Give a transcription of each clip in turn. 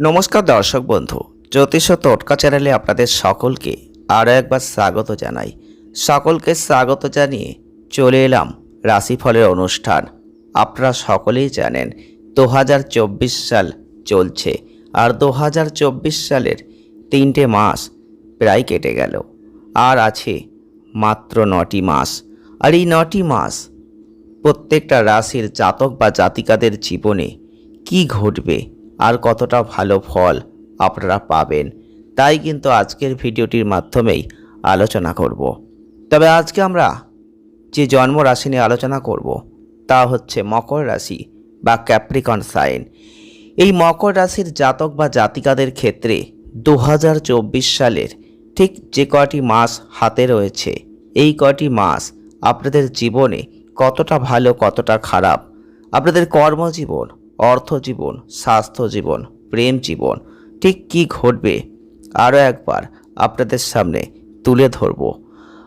নমস্কার দর্শক বন্ধু, জ্যোতিষ টোটকা চ্যানেলে আপনাদের সকলকে আরও একবার স্বাগত জানাই। সকলকে স্বাগত জানিয়ে চলে এলাম রাশিফলের অনুষ্ঠান। আপনারা সকলেই জানেন, দু হাজার চব্বিশ সাল চলছে। আর দু হাজার চব্বিশ সালের তিনটে মাস প্রায় কেটে গেল। আর আছে মাত্র নটি মাস। আর এই নটি মাস প্রত্যেকটা রাশির জাতক বা জাতিকাদের জীবনে কি ঘটবে আর কতটা ভালো ফল আপনারা পাবেন। তাই কিন্তু আজকের ভিডিওটির মাধ্যমেই আলোচনা করব। তবে আজকে আমরা যে জন্ম রাশি নিয়ে আলোচনা করব, তা হচ্ছে মকর রাশি বা ক্যাপ্রিকন সাইন এই মকর রাশির জাতক বা জাতিকাদের ক্ষেত্রে দু হাজার চব্বিশ সালের ঠিক যে কটি মাস হাতে রয়েছে, এই কটি মাস আপনাদের জীবনে কতটা ভালো, কতটা খারাপ, আপনাদের কর্মজীবন অর্থজীবন স্বাস্থ্য জীবন, প্রেম জীবন, ঠিক কী ঘটবে? আরও একবার আপনাদের সামনে তুলে ধরব।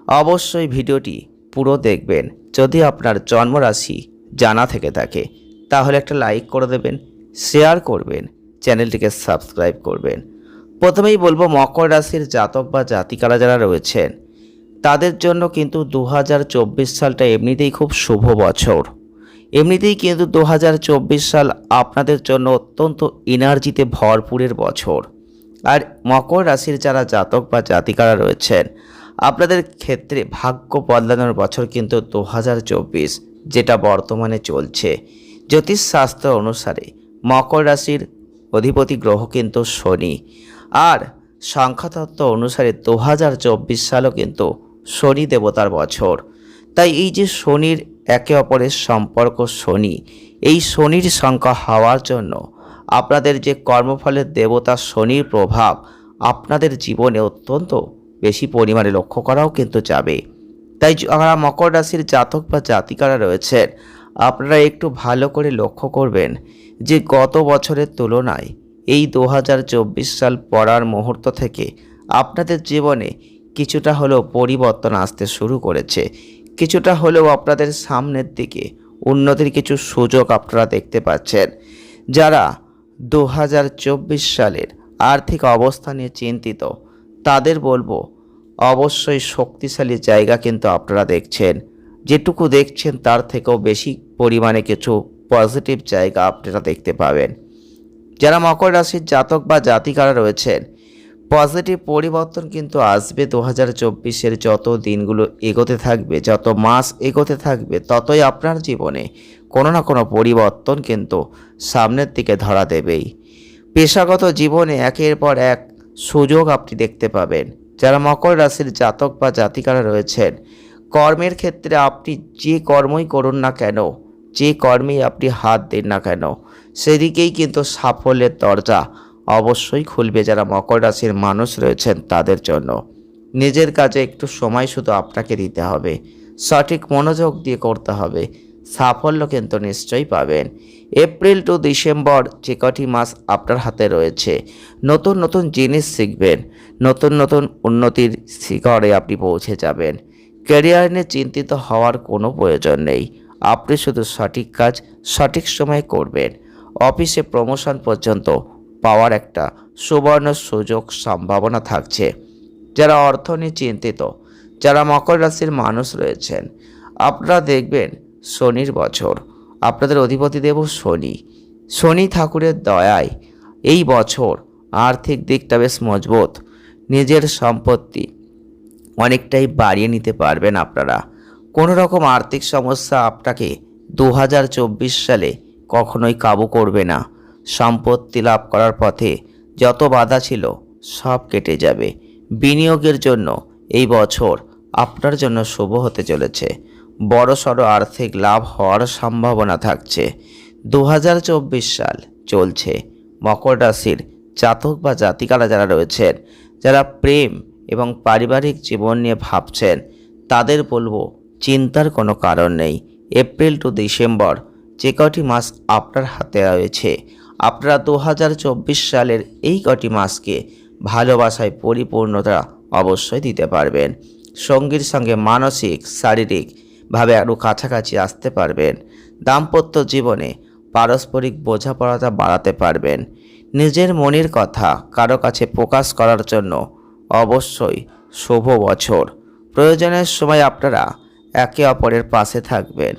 অবশ্যই ভিডিওটি পুরো দেখবেন। যদি আপনার জন্মরাশি জানা থেকে থাকে, তাহলে একটা লাইক করে দেবেন, শেয়ার করবেন, চ্যানেলটিকে সাবস্ক্রাইব করবেন। প্রথমেই বলব, মকর রাশির জাতক বা জাতিকারা যারা রয়েছেন, তাদের জন্য কিন্তু দু হাজার চব্বিশ সালটা এমনিতেই খুব শুভ বছর। এমনিতেই কিন্তু দু হাজার চব্বিশ সাল আপনাদের জন্য অত্যন্ত এনার্জিতে ভরপুরের বছর। আর মকর রাশির যারা জাতক বা জাতিকারা রয়েছেন, আপনাদের ক্ষেত্রে ভাগ্য বদলানোর বছর কিন্তু দু হাজার চব্বিশ, যেটা বর্তমানে চলছে। জ্যোতিষশাস্ত্র অনুসারে মকর রাশির অধিপতি গ্রহ কিন্তু শনি। আর সংখ্যাতত্ত্ব অনুসারে দু হাজার চব্বিশ সালও কিন্তু শনি দেবতার বছর। তাই এই যে শনির একে অপরের সম্পর্ক শনি। এই শনির সংখ্যা হওয়ার জন্য আপনাদের যে কর্মফলের দেবতা শনির প্রভাব আপনাদের জীবনে অত্যন্ত বেশি পরিমাণে লক্ষ্য করাও কিন্তু যাবে। তাই যারা মকর রাশির জাতক বা জাতিকারা রয়েছেন, আপনারা একটু ভালো করে লক্ষ্য করবেন যে গত বছরের তুলনায় এই দু হাজার চব্বিশ সাল পড়ার মুহূর্ত থেকে আপনাদের জীবনে কিছুটা হলেও পরিবর্তন আসতে শুরু করেছে। কিছুটা হলেও আপনাদের সামনের দিকে উন্নতির কিছু সুযোগ আপনারা দেখতে পাচ্ছেন। যারা দু হাজার চব্বিশ সালের আর্থিক অবস্থা নিয়ে চিন্তিত, তাদের বলব, অবশ্যই শক্তিশালী জায়গা কিন্তু আপনারা দেখছেন। যেটুকু দেখছেন, তার থেকেও বেশি পরিমাণে কিছু পজিটিভ জায়গা আপনারা দেখতে পাবেন। যারা মকর রাশির জাতক বা জাতিকারা রয়েছেন পজিটিভ পরিবর্তন কিন্তু আসবে দু হাজার চব্বিশের যত দিনগুলো এগোতে থাকবে, যত মাস এগোতে থাকবে, ততই আপনার জীবনে কোনো না কোনো পরিবর্তন কিন্তু সামনের দিকে ধরা দেবেই। পেশাগত জীবনে একের পর এক সুযোগ আপনি দেখতে পাবেন। যারা মকর রাশির জাতক বা জাতিকারা রয়েছেন, কর্মের ক্ষেত্রে আপনি যে কর্মই করুন না কেন, যে কর্মেই আপনি হাত দিন না কেন, সেদিকেই কিন্তু সাফল্যের দরজা অবশ্যই খুলবে যারা মকর রাশির মানুষ রয়েছেন তাদের জন্য। নিজের কাজে একটু সময় শুধু আপনাকে দিতে হবে। সঠিক মনোযোগ দিয়ে করতে হবে। সাফল্য কিন্তু নিশ্চয়ই পাবেন। এপ্রিল টু ডিসেম্বর যে কটি মাস আপনার হাতে রয়েছে, নতুন নতুন জিনিস শিখবেন, নতুন নতুন উন্নতির শিখরে আপনি পৌঁছে যাবেন। ক্যারিয়ার নিয়ে চিন্তিত হওয়ার কোনো প্রয়োজন নেই। আপনি শুধু সঠিক কাজ সঠিক সময়ে করবেন। অফিসে প্রমোশন পর্যন্ত পাওয়ার একটা সুবর্ণ সুযোগ সম্ভাবনা থাকছে। যারা অর্থ নিয়ে চিন্তিত, যারা মকর রাশির মানুষ রয়েছেন, আপনারা দেখবেন শনির বছর। আপনাদের অধিপতি দেব শনি। শনি ঠাকুরের দয়ায় এই বছর আর্থিক দিকটা বেশ মজবুত। নিজের সম্পত্তি অনেকটাই বাড়িয়ে নিতে পারবেন আপনারা। কোনো রকম আর্থিক সমস্যা আপনাকে দু হাজার চব্বিশ সালে কখনোই কাবু করবে না। সম্পত্তি লাভ করার পথে যত বাধা ছিল সব কেটে যাবে। বিনিয়োগের জন্য এই বছর আপনার জন্য শুভ হতে চলেছে। বড় সড়ো আর্থিক লাভ হওয়ার সম্ভাবনা থাকছে। দু হাজার চব্বিশ সাল চলছে। মকর রাশির জাতক বা জাতিকারা যারা রয়েছেন, যারা প্রেম এবং পারিবারিক জীবন নিয়ে ভাবছেন, তাদের বলব চিন্তার কোনো কারণ নেই। এপ্রিল টু ডিসেম্বর যে কটি মাস আপনার হাতে রয়েছে আপনারা দু হাজার চব্বিশ সালের এই কটি মাসকে ভালোবাসায় পরিপূর্ণতা অবশ্যই দিতে পারবেন। সঙ্গীর সঙ্গে মানসিক শারীরিকভাবে আরও কাছাকাছি আসতে পারবেন। দাম্পত্য জীবনে পারস্পরিক বোঝাপড়াটা বাড়াতে পারবেন। নিজের মনের কথা কারও কাছে প্রকাশ করার জন্য অবশ্যই শুভ বছর। প্রয়োজনের সময় আপনারা একে অপরের পাশে থাকবেন।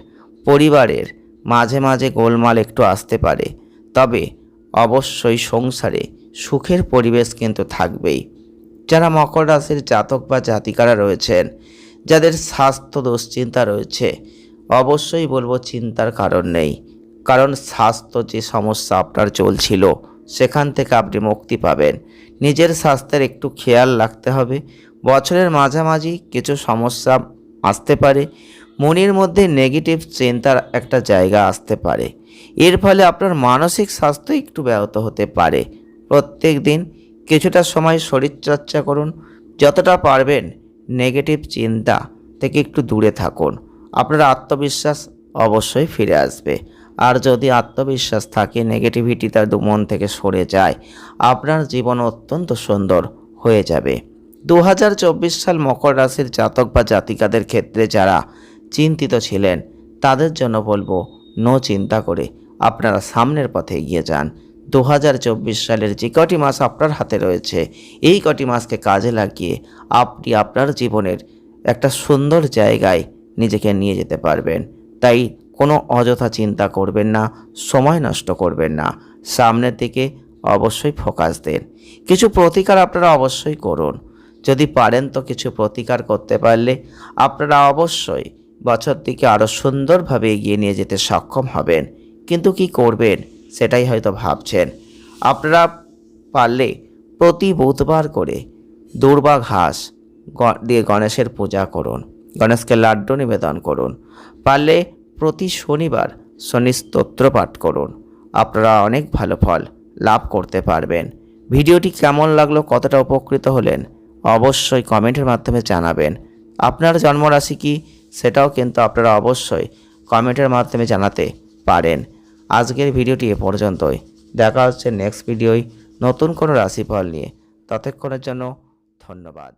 পরিবারের মাঝে মাঝে গোলমাল একটু আসতে পারে। তবে অবশ্যই সংসারে সুখের পরিবেশ কিন্তু থাকবেই। যারা মকর রাশির জাতক বা জাতিকারা রয়েছেন, যাদের স্বাস্থ্য দুশ্চিন্তা রয়েছে, অবশ্যই বলব চিন্তার কারণ নেই। কারণ স্বাস্থ্য যে সমস্যা আপনার চলছিল, সেখান থেকে আপনি মুক্তি পাবেন। নিজের স্বাস্থ্যের একটু খেয়াল রাখতে হবে। বছরের মাঝামাঝি কিছু সমস্যা আসতে পারে। মনের মধ্যে নেগেটিভ চিন্তার একটা জায়গা আসতে পারে। এর ফলে আপনার মানসিক স্বাস্থ্য একটু ব্যাহত হতে পারে। প্রত্যেক দিন কিছুটা সময় শরীরচর্চা করুন। যতটা পারবেন নেগেটিভ চিন্তা থেকে একটু দূরে থাকুন। আপনার আত্মবিশ্বাস অবশ্যই ফিরে আসবে। আর যদি আত্মবিশ্বাস থাকে নেগেটিভিটি তার মন থেকে সরে যায়, আপনার জীবন অত্যন্ত সুন্দর হয়ে যাবে। দু হাজার চব্বিশ সাল মকর রাশির জাতক বা জাতিকাদের ক্ষেত্রে যারা চিন্তিত ছিলেন। তাদের জন্য বলব, নো চিন্তা করে। আপনারা সামনের পথে এগিয়ে যান। দু হাজার চব্বিশ সালের যে কটি মাস আপনার হাতে রয়েছে, এই কটি মাসকে কাজে লাগিয়ে আপনি আপনার জীবনের একটা সুন্দর জায়গায় নিজেকে নিয়ে যেতে পারবেন। তাই কোনো অযথা চিন্তা করবেন না, সময় নষ্ট করবেন না। সামনের দিকে অবশ্যই ফোকাস দেন। কিছু প্রতিকার আপনারা অবশ্যই করুন। যদি পারেন তো কিছু প্রতিকার করতে পারলে আপনারা অবশ্যই বছর দিকে আরও সুন্দরভাবে এগিয়ে নিয়ে যেতে সক্ষম হবেন। কিন্তু কি করবেন? সেটাই হয়তো ভাবছেন। আপনারা পারলে প্রতি বুধবার করে দুর্বা ঘাস দিয়ে গণেশের পূজা করুন, গণেশকে লাড্ডু নিবেদন করুন। পারলে প্রতি শনিবার শনি স্তোত্র পাঠ করুন। আপনারা অনেক ভালো ফল লাভ করতে পারবেন। ভিডিওটি কেমন লাগল, কতটা উপকৃত হলেন, অবশ্যই কমেন্টের মাধ্যমে জানাবেন। আপনার জন্মরাশি কি? সেটাও কিন্তু আপনারা অবশ্যই কমেন্টের মাধ্যমে জানাতে পারেন। আজকের ভিডিওটি এ পর্যন্তই। দেখা হচ্ছে নেক্সট ভিডিওয় নতুন কোনো রাশিফল নিয়ে। ততক্ষণের জন্য ধন্যবাদ।